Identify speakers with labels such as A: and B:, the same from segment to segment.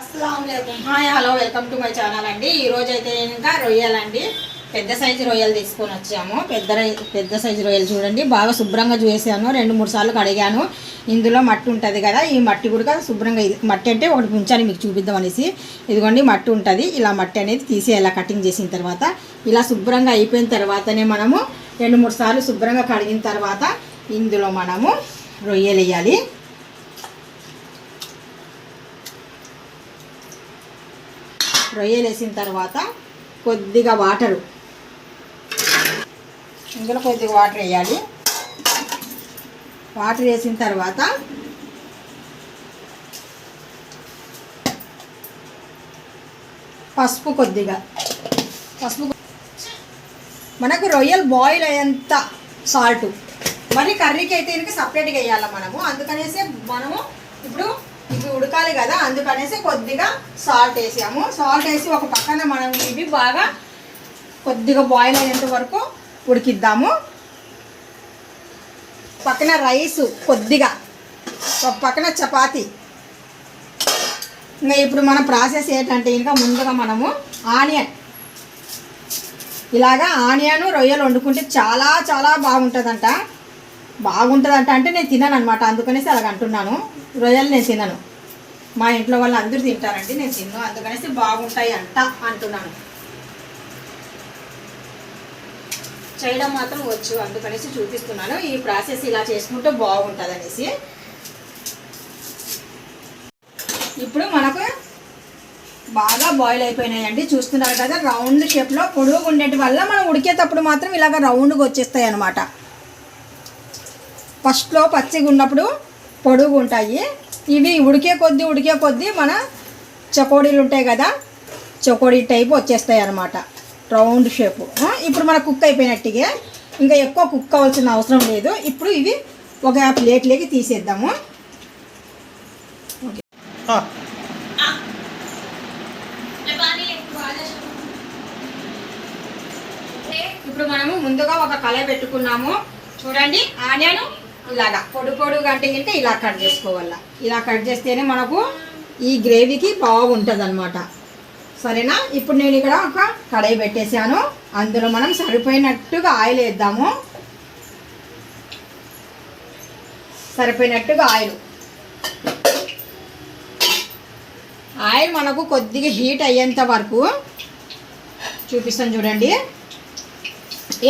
A: అస్సలం hi hello welcome to my channel అండి. ఈరోజు అయితే ఇంకా రొయ్యలండి పెద్ద సైజు రొయ్యలు తీసుకొని వచ్చాము. పెద్ద పెద్ద సైజు రొయ్యలు చూడండి. బాగా శుభ్రంగా చూసాను రెండు మూడు సార్లు కడిగాను. ఇందులో మట్టి ఉంటుంది కదా ఈ మట్టి కూడా శుభ్రంగా మట్టి అంటే ఒకటి ఉంచాను మీకు చూపిద్దాం అనేసి. ఇదిగోండి మట్టి ఉంటుంది. ఇలా మట్టి అనేది తీసి ఇలా కటింగ్ చేసిన తర్వాత ఇలా శుభ్రంగా అయిపోయిన తర్వాతనే మనము రెండు మూడు సార్లు శుభ్రంగా కడిగిన తర్వాత ఇందులో మనము రొయ్యలు వేయాలి. రొయ్యలు వేసిన తర్వాత కొద్దిగా వాటరు. ఇందులో కొద్దిగా వాటర్ వేయాలి. వాటర్ వేసిన తర్వాత పసుపు కొద్దిగా. పసుపు మనకు రొయ్యలు బాయిల్ అయ్యేంత సాల్ట్ మరి కర్రీకి అయితే దీనికి సపరేట్గా వేయాలి మనము? అందుకనేసి మనము ఇప్పుడు ఉడకాలి కదా అందుకనేసి కొద్దిగా సాల్ట్ వేసాము. సాల్ట్ వేసి ఒక పక్కన మనం ఇవి బాగా కొద్దిగా బాయిల్ అయ్యేంత వరకు ఉడికిద్దాము. పక్కన రైస్ కొద్దిగా ఒక పక్కన చపాతి. ఇంకా ఇప్పుడు మన ప్రాసెస్ ఏంటంటే ఇంకా ముందుగా మనము ఆనియన్. ఇలాగా ఆనియన్ రొయ్యలు వండుకుంటే చాలా చాలా బాగుంటుందంట. బాగుంటుందంట అంటే నేను తినను అనమాట అందుకనేసి అలాగ అంటున్నాను. రొయ్యలు నేను తినను. మా ఇంట్లో వాళ్ళు అందరూ తింటారండి నేను తిన్ను అందుకనేసి బాగుంటాయి అంట అంటున్నాను. చేయడం మాత్రం వచ్చు అందుకనేసి చూపిస్తున్నాను. ఈ ప్రాసెస్ ఇలా చేసుకుంటే బాగుంటుంది అనేసి ఇప్పుడు మనకు బాగా బాయిల్ అయిపోయినాయండి. చూస్తున్నారు కదా రౌండ్ షేప్లో పొడుగు ఉండేటి వల్ల మనం ఉడికేటప్పుడు మాత్రం ఇలాగ రౌండ్గా వచ్చేస్తాయి అనమాట ఫస్ట్లో పచ్చిగా ఉన్నప్పుడు పొడుగు ఉంటాయి. ఇవి ఉడికే కొద్దీ ఉడికే కొద్దీ మన చకోడీలు ఉంటాయి కదా చకోడీ టైప్ వచ్చేస్తాయి అన్నమాట. Round shape. ఇప్పుడు మన కుక్ అయిపోయినట్టుగా ఇంకా ఎక్కువ కుక్ అవ్వాల్సిన అవసరం లేదు. ఇప్పుడు ఇవి ఒక ప్లేట్లోకి తీసేద్దాము. ఓకే. ఇప్పుడు మనము ముందుగా ఒక కళాయి పెట్టుకున్నాము. చూడండి ఆనియన్ ఇలాగా పొడి పొడుగు అంటే గింటే ఇలా కట్ చేసుకోవాల. ఇలా కట్ చేస్తేనే మనకు ఈ గ్రేవీకి బాగుంటుంది అనమాట సరేనా? ఇప్పుడు నేను ఇక్కడ ఒక కడాయి పెట్టేశాను. అందులో మనం సరిపోయినట్టుగా ఆయిల్ వేద్దాము. సరిపోయినట్టుగా ఆయిల్. ఆయిల్ మనకు కొద్దిగా హీట్ అయ్యేంత వరకు చూపిస్తాను చూడండి.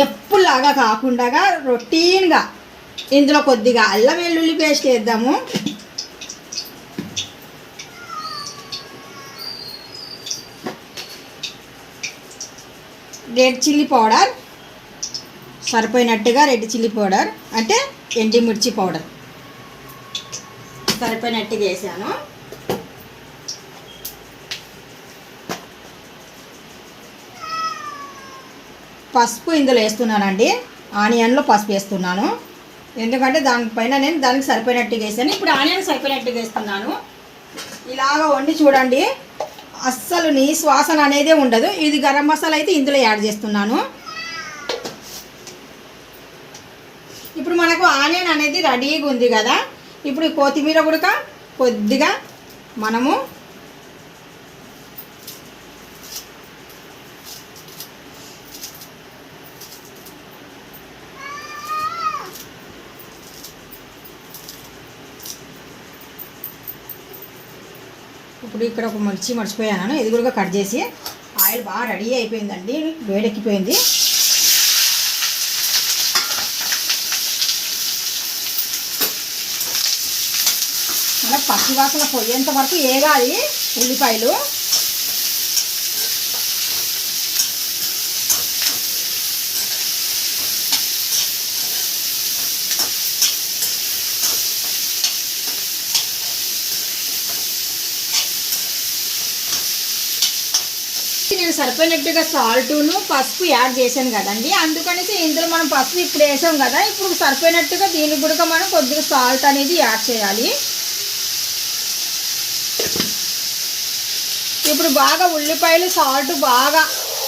A: ఎప్పుడులాగా కాకుండా రొటీన్గా ఇందులో కొద్దిగా అల్లం వెల్లుల్లి పేస్ట్ వేద్దాము. Red chilli powder. సరిపోయినట్టుగా red chilli powder అంటే ఎండిమిర్చి పౌడర్. సరిపోయినట్టుగా వేసాను. పసుపు ఇందులో వేస్తున్నానండి. ఆనియన్లో పసుపు వేస్తున్నాను. ఎందుకంటే దానిపైన నేను దానికి సరిపోయినట్టుగా వేసాను ఇప్పుడు ఆనియన్ సరిపోయినట్టుగా వేస్తున్నాను ఇలాగ వండి చూడండి. అస్సలు నీ శ్వాసన అనేదే ఉండదు. ఇది గరం మసాలా అయితే ఇందులో యాడ్ చేస్తున్నాను. ఇప్పుడు మనకు ఆనియన్ అనేది రెడీగా ఉంది కదా. ఇప్పుడు కొత్తిమీర కూడా కొద్దిగా మనము ఇప్పుడు ఇక్కడ ఒక మిర్చి మర్చిపోయాను ఇది కూడా కట్ చేసి ఆయిల్ బాగా రెడీ అయిపోయిందండి. వేడెక్కిపోయింది. మన పచ్చి వాసన పోయేంత వరకు ఏగాలి ఉల్లిపాయలు. నేను సరిపోయినట్టుగా సాల్ట్ను పసుపు యాడ్ చేశాను కదండి. అందుకనేసి ఇందులో మనం పసుపు ఇప్పుడు వేసాం కదా ఇప్పుడు సరిపోయినట్టుగా దీనికి కూడా మనం కొద్దిగా సాల్ట్ అనేది యాడ్ చేయాలి. ఇప్పుడు బాగా ఉల్లిపాయలు సాల్ట్ బాగా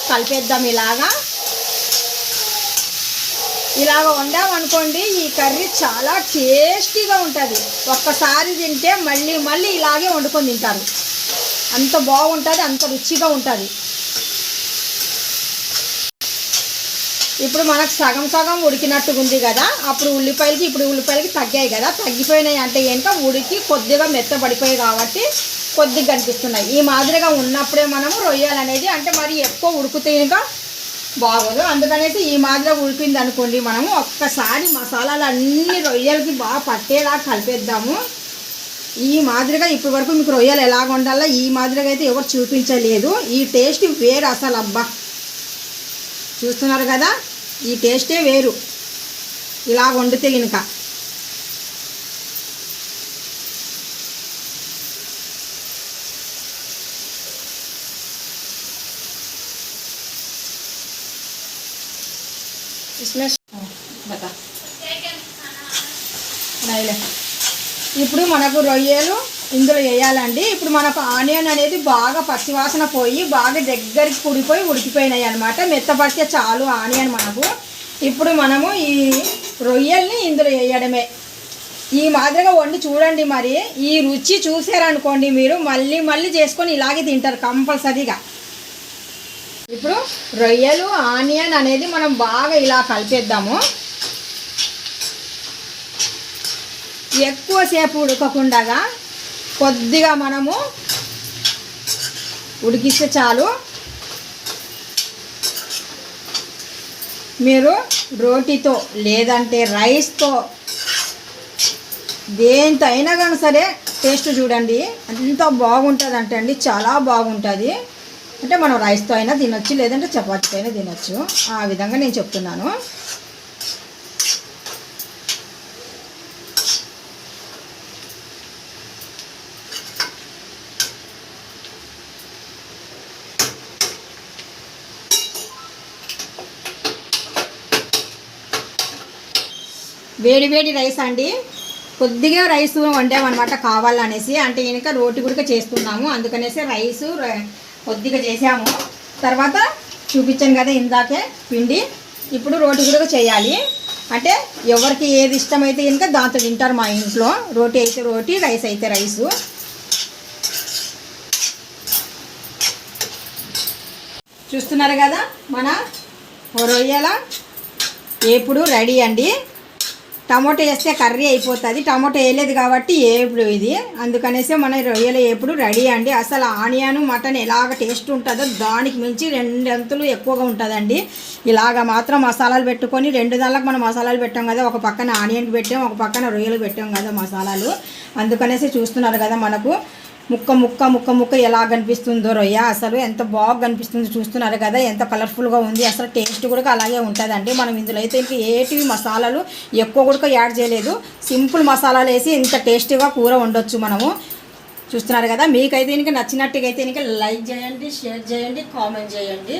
A: కలిపేద్దాం ఇలాగా. ఇలాగ వండామనుకోండి ఈ కర్రీ చాలా టేస్టీగా ఉంటుంది. ఒక్కసారి తింటే మళ్ళీ మళ్ళీ ఇలాగే వండుకొని తింటారు. అంత బాగుంటుంది అంత రుచిగా ఉంటుంది. ఇప్పుడు మనకు సగం సగం ఉడికినట్టుగుంది కదా అప్పుడు ఉల్లిపాయలకి ఇప్పుడు ఉల్లిపాయలకి తగ్గాయి కదా తగ్గిపోయినాయి అంటే ఏంటో ఉడికి కొద్దిగా మెత్తబడిపోయాయి కాబట్టి కొద్దిగా కనిపిస్తున్నాయి. ఈ మాదిరిగా ఉన్నప్పుడే మనము రొయ్యలు అనేది అంటే మరి ఎక్కువ ఉడికితే ఇంకా బాగోదు. అందుకనేసి ఈ మాదిరిగా ఉడికింది అనుకోండి మనము ఒక్కసారి మసాలాలు అన్ని రొయ్యలకి బాగా పట్టేలా కలిపేద్దాము. ఈ మాదిరిగా ఇప్పటి వరకు మీకు రొయ్యలు ఎలాగ ఉండాలో ఈ మాదిరిగా అయితే ఎవరు చూపించలేదు. ఈ టేస్ట్ వేరు అసలు అబ్బా చూస్తున్నారు కదా ఈ టేస్టే వేరు ఇలా వండితే కనుక इसमें बता నైలే ఇప్పుడు మనకు రొయ్యలు ఇందులో వేయాలండి. ఇప్పుడు మనకు ఆనియన్ అనేది బాగా పచ్చివాసన పోయి బాగా దగ్గరికి కుడిపోయి ఉడికిపోయినాయి అనమాట మెత్తపడితే చాలు ఆనియన్ మనకు. ఇప్పుడు మనము ఈ రొయ్యల్ని ఇందులో వేయడమే. ఈ మాదిరిగా వండి చూడండి మరి. ఈ రుచి చూసారనుకోండి మీరు మళ్ళీ మళ్ళీ చేసుకొని ఇలాగే తింటారు కంపల్సరీగా. ఇప్పుడు రొయ్యలు ఆనియన్ అనేది మనం బాగా ఇలా కలిపేద్దాము. ఎక్కువసేపు ఉడకకుండాగా కొద్దిగా మనము ఉడికిస్తే చాలు. మీరు రోటీతో లేదంటే రైస్తో దేంతో అయినా కానీ సరే టేస్ట్ చూడండి. ఎంత బాగుంటుంది అంటే అండి చాలా బాగుంటుంది. అంటే మనం రైస్తో అయినా తినొచ్చు లేదంటే చపాతీతో అయినా తినొచ్చు. ఆ విధంగా నేను చెప్తున్నాను. వేడి వేడి రైస్ అండి. కొద్దిగా రైస్ వండామన్నమాట కావాలనేసి. అంటే ఇంకా రోటి గుడిక చేస్తున్నాము. అందుకనేసి రైస్ కొద్దిగా చేసాము. తర్వాత చూపించాను కదా ఇందాకే పిండి. ఇప్పుడు రోటి గుడిక చేయాలి. అంటే ఎవరికి ఏది ఇష్టమైతే కనుక దాంతో తింటారు మా ఇంట్లో. రోటీ అయితే రోటీ రైస్ అయితే రైసు. చూస్తున్నారు కదా మన రొయ్యల ఏపుడు రెడీ అండి. టమాటో వేస్తే కర్రీ అయిపోతుంది. టమాటో వేయలేదు కాబట్టి ఏపుడు ఇది. అందుకనేసి మన రొయ్యల ఏపుడు రెడీ అండి. అసలు ఆనియన్ మటన్ ఎలాగ టేస్ట్ ఉంటుందో దానికి మించి రెండంతులు ఎక్కువగా ఉంటుందండి. ఇలాగ మాత్రం మసాలాలు పెట్టుకొని రెండు దానికి మనం మసాలాలు పెట్టాం కదా ఒక పక్కన ఆనియన్కి పెట్టాం ఒక పక్కన రొయ్యలు పెట్టాం కదా మసాలాలు. అందుకనేసి చూస్తున్నారు కదా మనకు. ముక్క ముక్క ముక్క ముక్క ఎలా కనిపిస్తుందో రొయ్య. అసలు ఎంత బాగా కనిపిస్తుంది చూస్తున్నారు కదా ఎంత కలర్ఫుల్గా ఉంది. అసలు టేస్ట్ కూడా అలాగే ఉంటుందండి. మనం ఇందులో అయితే ఇంకా ఏటివి మసాలాలు ఎక్కువ కూడా యాడ్ చేయలేదు. సింపుల్ మసాలాలు వేసి ఇంత టేస్టీగా కూర ఉండొచ్చు మనము. చూస్తున్నారు కదా మీకైతే ఇంకా నచ్చినట్టుగా అయితే ఇంకా లైక్ చేయండి షేర్ చేయండి కామెంట్ చేయండి.